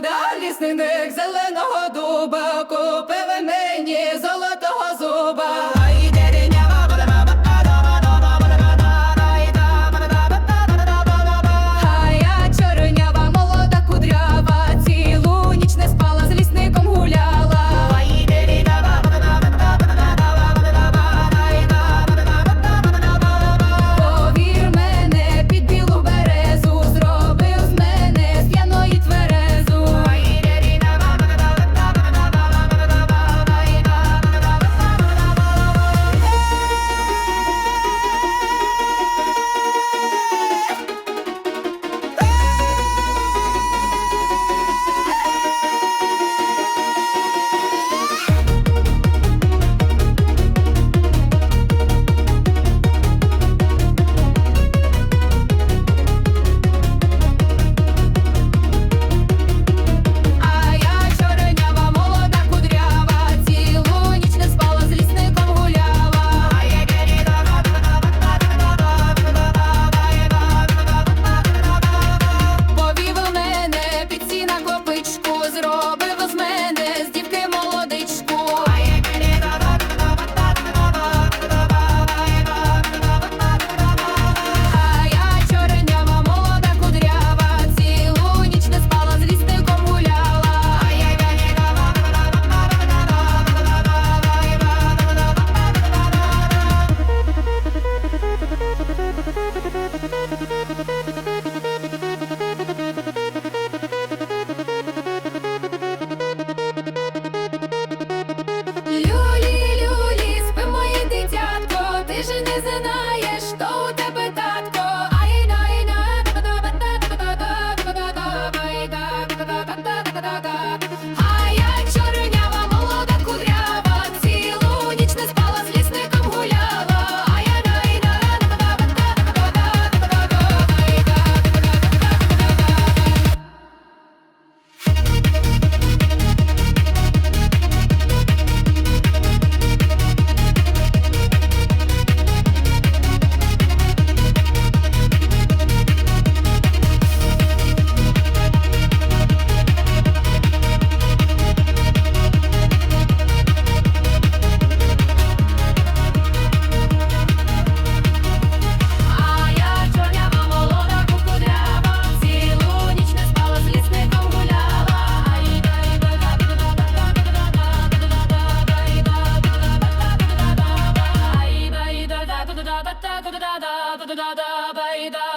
вода, лісниник зеленого дуба, купив da da da da.